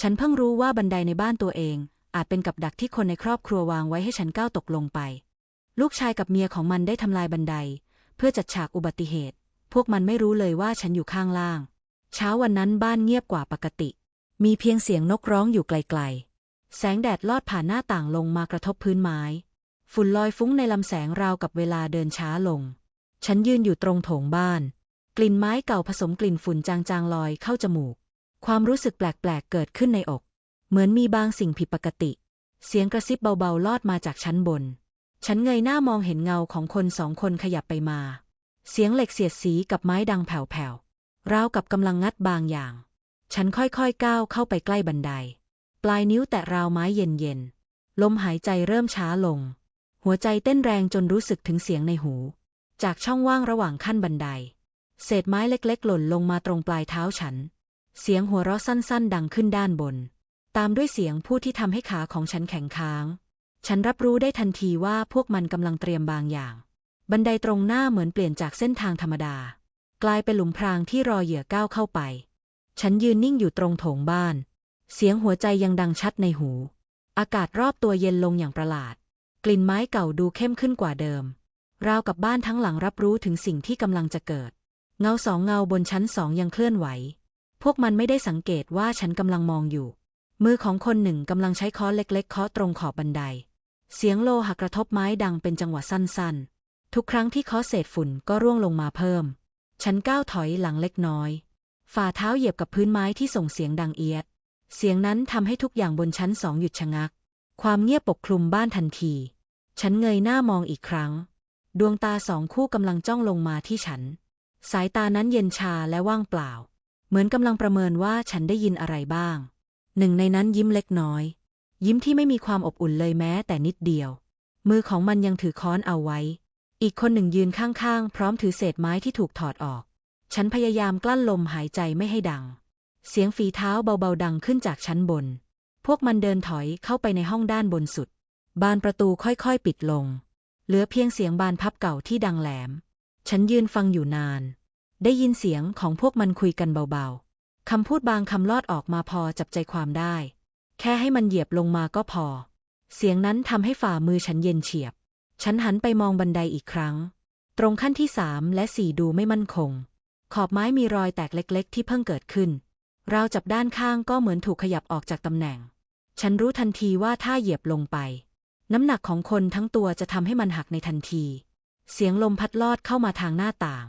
ฉันเพิ่งรู้ว่าบันไดในบ้านตัวเอง อาจเป็นกับดักที่คนในครอบครัววางไว้ให้ฉันก้าวตกลงไป ลูกชายกับเมียของมันได้ทำลายบันได เพื่อจัดฉากอุบัติเหตุ พวกมันไม่รู้เลยว่าฉันอยู่ข้างล่าง เช้าวันนั้นบ้านเงียบกว่าปกติ มีเพียงเสียงนกร้องอยู่ไกลๆ แสงแดดลอดผ่านหน้าต่างลงมากระทบพื้นไม้ ฝุ่นลอยฟุ้งในลำแสงราวกับเวลาเดินช้าลง ฉันยืนอยู่ตรงโถงบ้าน กลิ่นไม้เก่าผสมกลิ่นฝุ่นจางๆลอยเข้าจมูก ความรู้สึกแปลกๆ เกิดขึ้นในอก เหมือนมีบางสิ่งผิดปกติ เสียงกระซิบเบาๆ ลอดมาจากชั้นบน ฉันเงยหน้ามองเห็นเงาของคนสองคนขยับไปมา เสียงเหล็กเสียดสีกับไม้ดังแผ่วๆ ราวกับกำลังงัดบางอย่าง ฉันค่อยๆ ก้าวเข้าไปใกล้บันได ปลายนิ้วแตะราวไม้เย็นๆ ลมหายใจเริ่มช้าลง หัวใจเต้นแรงจนรู้สึกถึงเสียงในหู จากช่องว่างระหว่างขั้นบันได เศษไม้เล็กๆ หล่นลงมาตรงปลายเท้าฉัน เสียงหัวเราะสั้นๆ ดังขึ้นด้านบน ตามด้วยเสียงพูดที่ทำให้ขาของฉันแข็งค้าง ฉันรับรู้ได้ทันทีว่าพวกมันกำลังเตรียมบางอย่าง บันไดตรงหน้าเหมือนเปลี่ยนจากเส้นทางธรรมดา กลายเป็นหลุมพรางที่รอเหยื่อก้าวเข้าไป ฉันยืนนิ่งอยู่ตรงโถงบ้าน เสียงหัวใจยังดังชัดในหู อากาศรอบตัวเย็นลงอย่างประหลาด กลิ่นไม้เก่าดูเข้มขึ้นกว่าเดิม ราวกับบ้านทั้งหลังรับรู้ถึงสิ่งที่กำลังจะเกิด เงาสองเงาบนชั้นสองยังเคลื่อนไหว พวกมันไม่ได้สังเกตว่าฉันกำลังมองอยู่ มือของคนหนึ่งกำลังใช้ค้อนเล็กๆเคาะตรงขอบบันได เสียงโลหะกระทบไม้ดังเป็นจังหวะสั้นๆ ทุกครั้งที่เคาะเศษฝุ่นก็ร่วงลงมาเพิ่ม ฉันก้าวถอยหลังเล็กน้อย ฝ่าเท้าเหยียบกับพื้นไม้ที่ส่งเสียงดังเอียด เสียงนั้นทำให้ทุกอย่างบนชั้นสองหยุดชะงัก ความเงียบปกคลุมบ้านทันที ฉันเงยหน้ามองอีกครั้ง ดวงตาสองคู่กำลังจ้องลงมาที่ฉัน สายตานั้นเย็นชาและว่างเปล่า เหมือนกำลังประเมินว่าฉันได้ยินอะไรบ้าง หนึ่งในนั้นยิ้มเล็กน้อย ยิ้มที่ไม่มีความอบอุ่นเลยแม้แต่นิดเดียว มือของมันยังถือค้อนเอาไว้ อีกคนหนึ่งยืนข้างๆ พร้อมถือเศษไม้ที่ถูกถอดออก ฉันพยายามกลั้นลมหายใจไม่ให้ดัง เสียงฝีเท้าเบาๆดังขึ้นจากชั้นบน พวกมันเดินถอยเข้าไปในห้องด้านบนสุด บานประตูค่อยๆปิดลง เหลือเพียงเสียงบานพับเก่าที่ดังแหลม ฉันยืนฟังอยู่นาน ได้ยินเสียงของพวกมันคุยกันเบาๆ คำพูดบางคำลอดออกมาพอจับใจความได้ แค่ให้มันเหยียบลงมาก็พอ เสียงนั้นทำให้ฝ่ามือฉันเย็นเฉียบ ฉันหันไปมองบันไดอีกครั้ง ตรงขั้นที่สามและสี่ดูไม่มั่นคง ขอบไม้มีรอยแตกเล็กๆ ที่เพิ่งเกิดขึ้น เราจับด้านข้างก็เหมือนถูกขยับออกจากตำแหน่ง ฉันรู้ทันทีว่าถ้าเหยียบลงไป น้ำหนักของคนทั้งตัวจะทำให้มันหักในทันที เสียงลมพัดลอดเข้ามาทางหน้าต่าง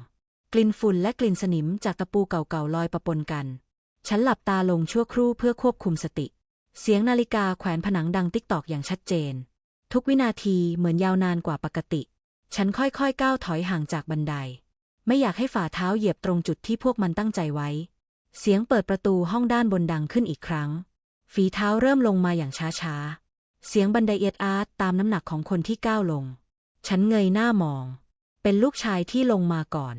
กลิ่นฝุ่นและกลิ่นสนิมจากตะปูเก่าๆลอยประปนกัน ฉันหลับตาลงชั่วครู่เพื่อควบคุมสติ เสียงนาฬิกาแขวนผนังดังติ๊กตอกอย่างชัดเจน ทุกวินาทีเหมือนยาวนานกว่าปกติ ฉันค่อยๆก้าวถอยห่างจากบันได ไม่อยากให้ฝ่าเท้าเหยียบตรงจุดที่พวกมันตั้งใจไว้ เสียงเปิดประตูห้องด้านบนดังขึ้นอีกครั้ง ฝีเท้าเริ่มลงมาอย่างช้าๆ เสียงบันไดเอียดอาร์ตตามน้ำหนักของคนที่ก้าวลง ฉันเงยหน้ามอง เป็นลูกชายที่ลงมาก่อน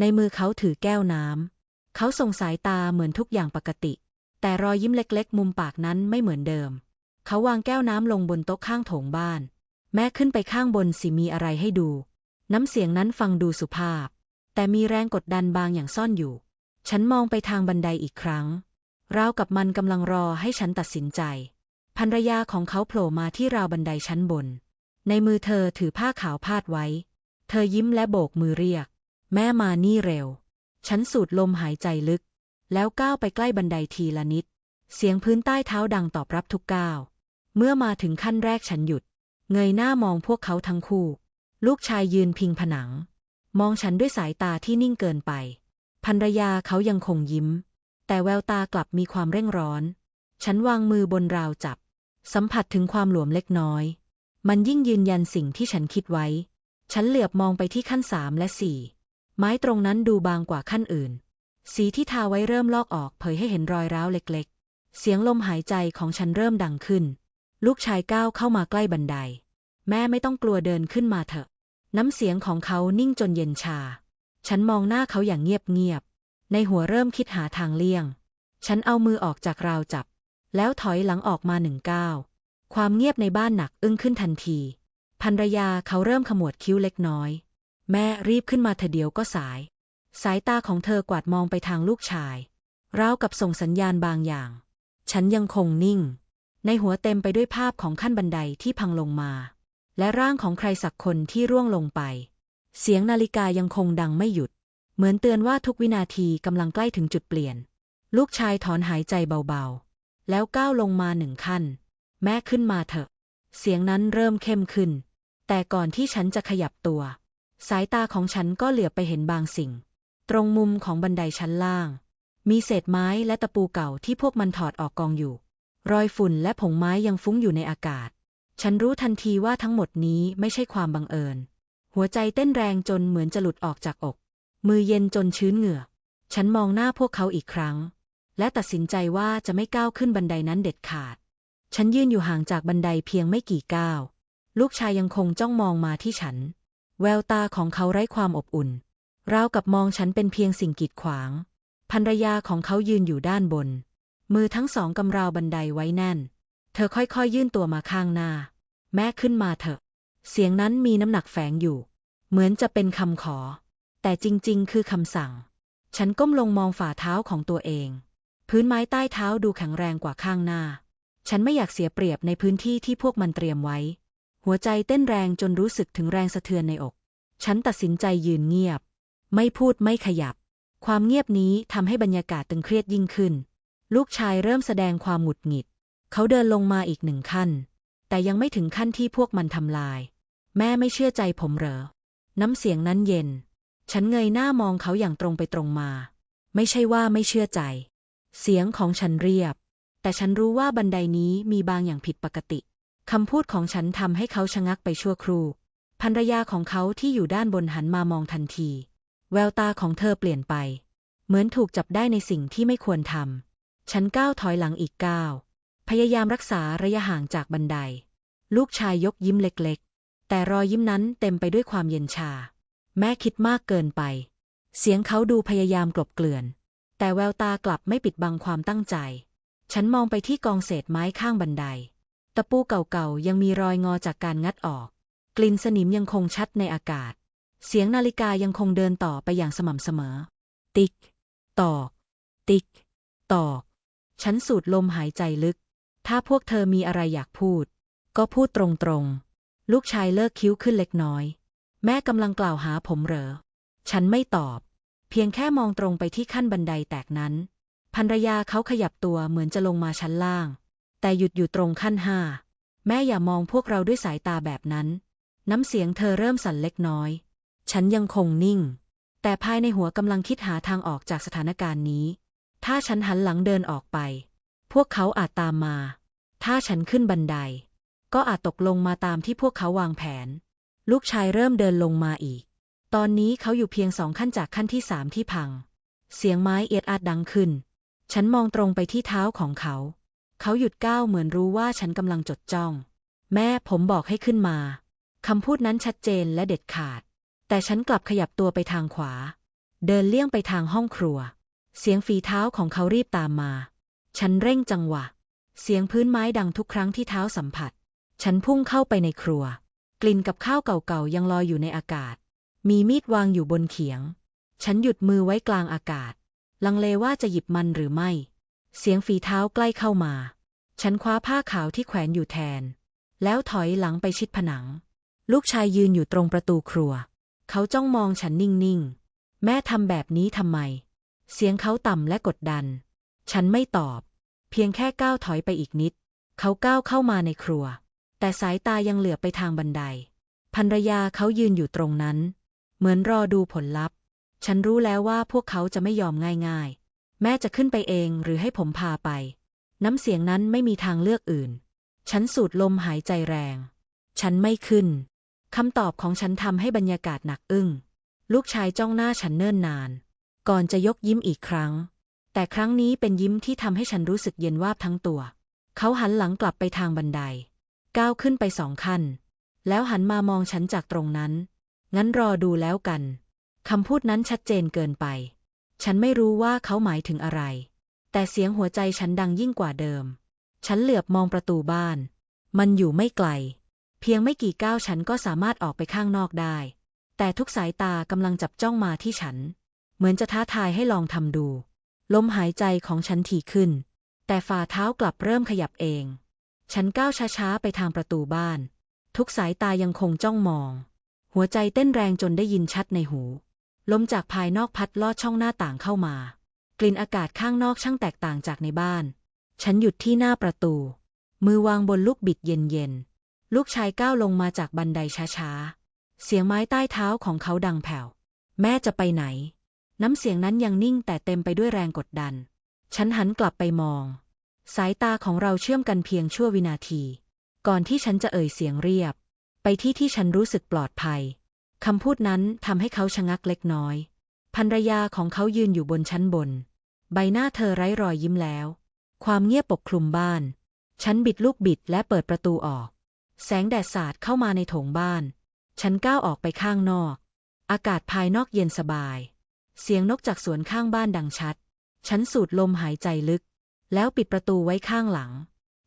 ในมือเขาถือแก้วน้ำ เขาส่งสายตาเหมือนทุกอย่างปกติ แต่รอยยิ้มเล็กๆ มุมปากนั้นไม่เหมือนเดิม เขาวางแก้วน้ำลงบนโต๊ะข้างโถงบ้าน แม่ขึ้นไปข้างบนสิมีอะไรให้ดู น้ำเสียงนั้นฟังดูสุภาพ แต่มีแรงกดดันบางอย่างซ่อนอยู่ ฉันมองไปทางบันไดอีกครั้งราวกับมันกำลังรอให้ฉันตัดสินใจภรรยาของเขาโผล่มาที่ราวบันไดชั้นบน ในมือเธอถือผ้าขาวพาดไว้ เธอยิ้มและโบกมือเรียก แม่มานี่เร็ว ฉันสูดลมหายใจลึก แล้วก้าวไปใกล้บันไดทีละนิด เสียงพื้นใต้เท้าดังตอบรับทุกก้าว เมื่อมาถึงขั้นแรกฉันหยุด เงยหน้ามองพวกเขาทั้งคู่ ลูกชายยืนพิงผนัง มองฉันด้วยสายตาที่นิ่งเกินไปภรรยาเขายังคงยิ้ม แต่แววตากลับมีความเร่งร้อน ฉันวางมือบนราวจับ สัมผัสถึงความหลวมเล็กน้อย มันยิ่งยืนยันสิ่งที่ฉันคิดไว้ ฉันเหลือบมองไปที่ขั้นสามและสี่ ไม้ตรงนั้นดูบางกว่าขั้นอื่น สีที่ทาไว้เริ่มลอกออกเผยให้เห็นรอยร้าวเล็กๆ เสียงลมหายใจของฉันเริ่มดังขึ้น ลูกชายก้าวเข้ามาใกล้บันได แม่ไม่ต้องกลัวเดินขึ้นมาเถอะ น้ำเสียงของเขานิ่งจนเย็นชา ฉันมองหน้าเขาอย่างเงียบๆ ในหัวเริ่มคิดหาทางเลี่ยง ฉันเอามือออกจากราวจับ แล้วถอยหลังออกมาหนึ่งก้าวความเงียบในบ้านหนักอึ้งขึ้นทันทีภรรยาเขาเริ่มขมวดคิ้วเล็กน้อย แม่รีบขึ้นมาเถอะเดียวก็สาย สายตาของเธอกวาดมองไปทางลูกชายราวกับส่งสัญญาณบางอย่างฉฉันยังคงนิ่ง ในหัวเต็มไปด้วยภาพของขั้นบันไดที่พังลงมา และร่างของใครสักคนที่ร่วงลงไป เสียงนาฬิกายังคงดังไม่หยุด เหมือนเตือนว่าทุกวินาทีกำลังใกล้ถึงจุดเปลี่ยน ลูกชายถอนหายใจเบาๆ แล้วก้าวลงมาหนึ่งขั้น แม่ขึ้นมาเถอะ เสียงนั้นเริ่มเข้มขึ้น แต่ก่อนที่ฉันจะขยับตัว สายตาของฉันก็เหลือบไปเห็นบางสิ่ง ตรงมุมของบันไดชั้นล่าง มีเศษไม้และตะปูเก่าที่พวกมันถอดออกกองอยู่ รอยฝุ่นและผงไม้ยังฟุ้งอยู่ในอากาศ ฉันรู้ทันทีว่าทั้งหมดนี้ไม่ใช่ความบังเอิญ หัวใจเต้นแรงจนเหมือนจะหลุดออกจากอก มือเย็นจนชื้นเหงื่อ ฉันมองหน้าพวกเขาอีกครั้ง และตัดสินใจว่าจะไม่ก้าวขึ้นบันไดนั้นเด็ดขาด ฉันยืนอยู่ห่างจากบันไดเพียงไม่กี่ก้าว ลูกชายยังคงจ้องมองมาที่ฉัน แววตาของเขาไร้ความอบอุ่น ราวกับมองฉันเป็นเพียงสิ่งกีดขวางภรรยาของเขายืนอยู่ด้านบน มือทั้งสองกำราวบันไดไว้แน่น เธอค่อยๆยื่นตัวมาข้างหน้า แม่ขึ้นมาเถอะ เสียงนั้นมีน้ำหนักแฝงอยู่ เหมือนจะเป็นคำขอ แต่จริงๆ คือคำสั่ง ฉันก้มลงมองฝ่าเท้าของตัวเอง พื้นไม้ใต้เท้าดูแข็งแรงกว่าข้างหน้า ฉันไม่อยากเสียเปรียบในพื้นที่ที่พวกมันเตรียมไว้ หัวใจเต้นแรงจนรู้สึกถึงแรงสะเทือนในอก ฉันตัดสินใจยืนเงียบ ไม่พูดไม่ขยับ ความเงียบนี้ทำให้บรรยากาศตึงเครียดยิ่งขึ้น ลูกชายเริ่มแสดงความหงุดหงิด เขาเดินลงมาอีกหนึ่งขั้น แต่ยังไม่ถึงขั้นที่พวกมันทำลาย แม่ไม่เชื่อใจผมเหรอ น้ำเสียงนั้นเย็น ฉันเงยหน้ามองเขาอย่างตรงไปตรงมา ไม่ใช่ว่าไม่เชื่อใจ เสียงของฉันเรียบ แต่ฉันรู้ว่าบันไดนี้มีบางอย่างผิดปกติ คำพูดของฉันทำให้เขาชะงักไปชั่วครู่ภรรยาของเขาที่อยู่ด้านบนหันมามองทันที แววตาของเธอเปลี่ยนไป เหมือนถูกจับได้ในสิ่งที่ไม่ควรทำ ฉันก้าวถอยหลังอีกก้าว พยายามรักษาระยะห่างจากบันได ลูกชายยกยิ้มเล็กๆ แต่รอยยิ้มนั้นเต็มไปด้วยความเย็นชา แม่คิดมากเกินไป เสียงเขาดูพยายามกลบเกลื่อน แต่แววตากลับไม่ปิดบังความตั้งใจ ฉันมองไปที่กองเศษไม้ข้างบันได ตะปูเก่าๆ ยังมีรอยงอจากการงัดออก กลิ่นสนิมยังคงชัดในอากาศ เสียงนาฬิกายังคงเดินต่อไปอย่างสม่ำเสมอ ติ๊ก ตอก ติ๊ก ตอก ฉันสูดลมหายใจลึก ถ้าพวกเธอมีอะไรอยากพูด ก็พูดตรงๆ ลูกชายเลิกคิ้วขึ้นเล็กน้อย แม่กำลังกล่าวหาผมเหรอ ฉันไม่ตอบ เพียงแค่มองตรงไปที่ขั้นบันไดแตกนั้นภรรยาเขาขยับตัวเหมือนจะลงมาชั้นล่าง แต่หยุดอยู่ตรงขั้นห้า แม่อย่ามองพวกเราด้วยสายตาแบบนั้น น้ำเสียงเธอเริ่มสั่นเล็กน้อย ฉันยังคงนิ่ง แต่ภายในหัวกำลังคิดหาทางออกจากสถานการณ์นี้ ถ้าฉันหันหลังเดินออกไป พวกเขาอาจตามมา ถ้าฉันขึ้นบันได ก็อาจตกลงมาตามที่พวกเขาวางแผน ลูกชายเริ่มเดินลงมาอีก ตอนนี้เขาอยู่เพียงสองขั้นจากขั้นที่สามที่พัง เสียงไม้เอียดอาดดังขึ้น ฉันมองตรงไปที่เท้าของเขา เขาหยุดก้าวเหมือนรู้ว่าฉันกำลังจดจ้อง แม่ผมบอกให้ขึ้นมาคำพูดนั้นชัดเจนและเด็ดขาด แต่ฉันกลับขยับตัวไปทางขวา เดินเลี่ยงไปทางห้องครัว เสียงฝีเท้าของเขารีบตามมา ฉันเร่งจังหวะ เสียงพื้นไม้ดังทุกครั้งที่เท้าสัมผัส ฉันพุ่งเข้าไปในครัว กลิ่นกับข้าวเก่าๆยังลอยอยู่ในอากาศ มีมีดวางอยู่บนเขียง ฉันหยุดมือไว้กลางอากาศ ลังเลว่าจะหยิบมันหรือไม่ เสียงฝีเท้าใกล้เข้ามา ฉันคว้าผ้าขาวที่แขวนอยู่แทน แล้วถอยหลังไปชิดผนัง ลูกชายยืนอยู่ตรงประตูครัว เขาจ้องมองฉันนิ่งๆ แม่ทำแบบนี้ทำไม เสียงเขาต่ำและกดดัน ฉันไม่ตอบ เพียงแค่ก้าวถอยไปอีกนิด เขาก้าวเข้ามาในครัว แต่สายตายังเหลือไปทางบันไดภรรยาเขายืนอยู่ตรงนั้น เหมือนรอดูผลลัพธ์ ฉันรู้แล้วว่าพวกเขาจะไม่ยอมง่ายๆ แม่จะขึ้นไปเองหรือให้ผมพาไป น้ำเสียงนั้นไม่มีทางเลือกอื่น ฉันสูดลมหายใจแรง ฉันไม่ขึ้น คำตอบของฉันทำให้บรรยากาศหนักอึ้ง ลูกชายจ้องหน้าฉันเนิ่นนาน ก่อนจะยกยิ้มอีกครั้ง แต่ครั้งนี้เป็นยิ้มที่ทำให้ฉันรู้สึกเย็นวาบทั้งตัว เขาหันหลังกลับไปทางบันได ก้าวขึ้นไปสองขั้น แล้วหันมามองฉันจากตรงนั้น งั้นรอดูแล้วกัน คำพูดนั้นชัดเจนเกินไป ฉันไม่รู้ว่าเขาหมายถึงอะไร แต่เสียงหัวใจฉันดังยิ่งกว่าเดิม ฉันเหลือบมองประตูบ้าน มันอยู่ไม่ไกล เพียงไม่กี่ก้าวฉันก็สามารถออกไปข้างนอกได้ แต่ทุกสายตากำลังจับจ้องมาที่ฉัน เหมือนจะท้าทายให้ลองทำดู ลมหายใจของฉันถี่ขึ้น แต่ฝ่าเท้ากลับเริ่มขยับเอง ฉันก้าวช้าๆไปทางประตูบ้าน ทุกสายตายังคงจ้องมอง หัวใจเต้นแรงจนได้ยินชัดในหู ลมจากภายนอกพัดลอดช่องหน้าต่างเข้ามา กลิ่นอากาศข้างนอกช่างแตกต่างจากในบ้าน ฉันหยุดที่หน้าประตู มือวางบนลูกบิดเย็นๆ ลูกชายก้าวลงมาจากบันไดช้าๆ เสียงไม้ใต้เท้าของเขาดังแผ่ว แม่จะไปไหน น้ำเสียงนั้นยังนิ่งแต่เต็มไปด้วยแรงกดดัน ฉันหันกลับไปมอง สายตาของเราเชื่อมกันเพียงชั่ววินาที ก่อนที่ฉันจะเอ่ยเสียงเรียบ ไปที่ที่ฉันรู้สึกปลอดภัยคำพูดนั้นทำให้เขาชะงักเล็กน้อย ภรรยาของเขายืนอยู่บนชั้นบน ใบหน้าเธอไร้รอยยิ้มแล้ว ความเงียบปกคลุมบ้าน ฉันบิดลูกบิดและเปิดประตูออก แสงแดดสาดเข้ามาในโถงบ้าน ฉันก้าวออกไปข้างนอก อากาศภายนอกเย็นสบาย เสียงนกจากสวนข้างบ้านดังชัด ฉันสูดลมหายใจลึก แล้วปิดประตูไว้ข้างหลัง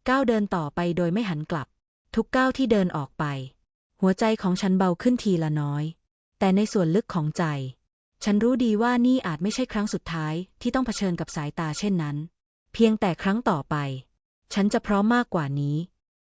ก้าวเดินต่อไปโดยไม่หันกลับ ทุกก้าวที่เดินออกไป หัวใจของฉันเบาขึ้นทีละน้อย แต่ในส่วนลึกของใจ ฉันรู้ดีว่านี่อาจไม่ใช่ครั้งสุดท้ายที่ต้องเผชิญกับสายตาเช่นนั้น เพียงแต่ครั้งต่อไป ฉันจะพร้อมมากกว่านี้